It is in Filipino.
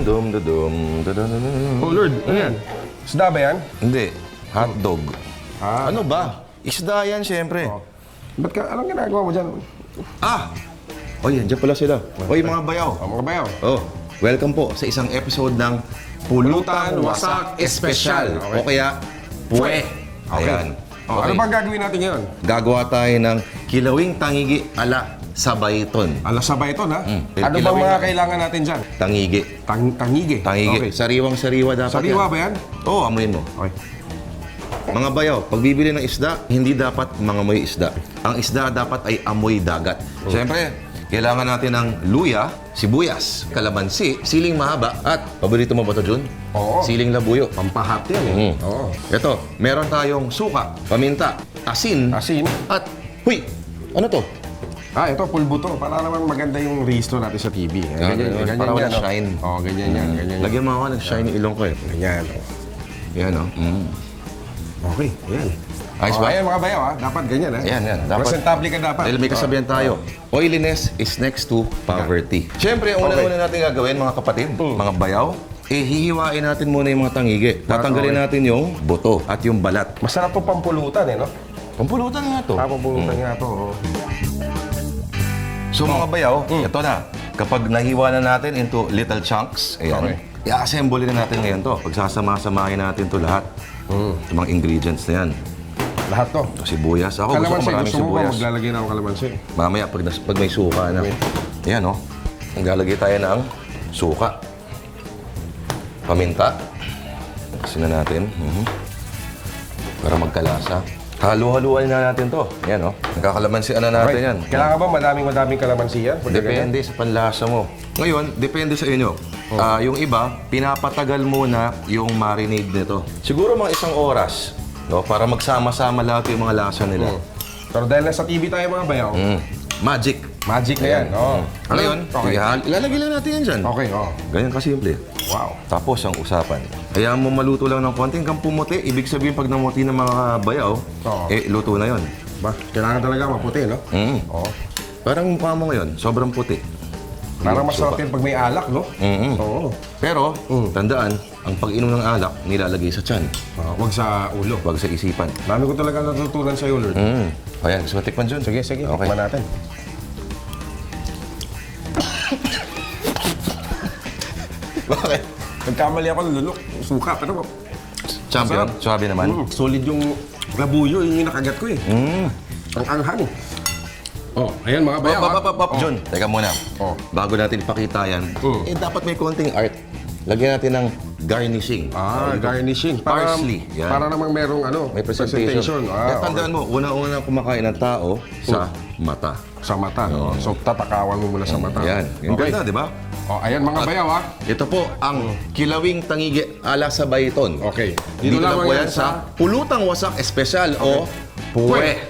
dudum, dudum. Oh Lord, ano yan? Isda ba yan? Hindi, hotdog. Ah. Ano ba? Isda yan, syempre. Oh. Ba't ka, anong ginagawa mo dyan? Ah! O yan, dyan pala sila. Oy, mga bayaw. Oh, mga bayaw. Oh, welcome po sa isang episode ng Pulutan Wasak Espesyal. Okay. O kaya, Pwe. Ayan. Oh, Ano bang gagawin natin ngayon? Gagawa tayo ng kilawing tangigi ala sabayton. Alas sabay ito, ha? Mm. Ano bang mga na. kailangan natin dyan? Tangigi. Tang tangige. Tangigi. Okay. Sariwang-sariwa dapat Sariwa yan. ba yan? Oo, oh, amuin mo. Okay. Mga bayaw, pag bibili ng isda, hindi dapat mangamoy isda. Ang isda dapat ay amoy dagat. Siyempre, kailangan natin ng luya, sibuyas, kalamansi, siling mahaba, at paborito mo ba ito, Jun? Oo. Siling labuyo. Pampahat yan, eh. Mm. Oo. Ito, meron tayong suka, paminta, asin, Asin. at, huy, ano to? Ah, ito, pulbo to. Para naman maganda yung registro natin sa TV. Eh, Ah, ganyan, ganun. ganyan Para yan. walang oh. shine. Oo, ganyan yan. Ganyan yan. Lagyan mo ako ng shiny ilong ko eh. Ganyan. oh. Yan, oh. Mm. Okay, yan. Ayos Oh, ba? ayan mga bayaw, ha? Dapat ganyan, ha? Ayan, yan. Dapat- Presentable ka dapat. Dahil may kasabihan tayo, oiliness is next to poverty. Siyempre, ang Okay. una-una natin gagawin, mga kapatid, mga bayaw, eh hihiwain natin muna yung mga tangigi. Tatanggalin natin yung buto at yung balat. Masarap to pampulutan, eh, no? Pampulutan nga to. Ah, pampulutan nga to. oh. So mga bayaw, ito na. Kapag nahiwa na natin into little chunks, ayan, Okay. i-assemble na natin ngayon to. Pagsasama-samahin natin to lahat. Itong mga ingredients na yan. Lahat to. Ito, sibuyas. Ako gusto ko Kalamansi, maraming gusto mo ba sibuyas. maglalagay na ako kalamansi? Mamaya, pag, nas- pag may suka na. Ayan, oh. Maglalagay tayo ng suka. Paminta. Kasi na natin. Mhm. Para magkalasa. Halu-haluan na natin to. Ayan, oh. Nagkakalamansian na natin yan. Kailangan ba madaming-madaming kalamansi yan? Pag ganyan? Depende sa panlasa mo. Ngayon, depende sa inyo. Ah, yung iba, pinapatagal muna yung marinade nito. Siguro mga isang oras. No, para magsama-sama lahat yung mga lasa nila. Pero dahil nasa TV tayo mga bayaw, Mm. Magic. Magic na yan. Oh. Ngayon, Okay. ihal- ilalagay lang natin yan dyan. Okay, oh. Ganyan kasimple. Wow. Tapos ang usapan. Kaya mo maluto lang ng konting kang pumuti. Ibig sabihin pag namuti ng mga bayaw, Oo. eh luto na yon. Ba, kailangan talaga maputi, no? Mm. Oo. Parang mukha mo ngayon, sobrang puti. Parang masarap yan pag may alak, no? Mm-mm. Oo. Pero, tandaan, ang pag-inom ng alak, nilalagay sa tiyan. Ah, Huwag sa ulo. Huwag sa isipan. Dami ko talaga natutunan sa iyo, Lord. Mm. Ayan, gusto mo tikman dyan? Sige, sige. Okay. Tikman natin. Bakit? Nagkamali ako ng lulok. Suka, pero Champion, swabe naman. mm, solid yung labuyo. Yun yung nakagat ko eh. Mm. Ang anghang. Oh, ayan mga bayaw. Pop, pop, pop, pop, John. Teka muna. Oh. Bago natin ipakita yan, Mm. eh dapat may konting art. Lagyan natin ng garnishing. Ah, Oh, ito. garnishing. Para, Parsley. Yan. Para namang merong ano, May presentation. Kaya Ah, tandaan mo, una-una kumakain ng tao sa mata. okay. Sa mata. no? So, tatakawan mo muna sa mata. Yan. Yung okay. ganda, di ba? Oh, ayan mga bayaw ah. Ito po ang kilawing tangigi ala sa bayton. Okay. Dito, Dito lang po yan sa Pulutang Wasak Espesyal o Puwe.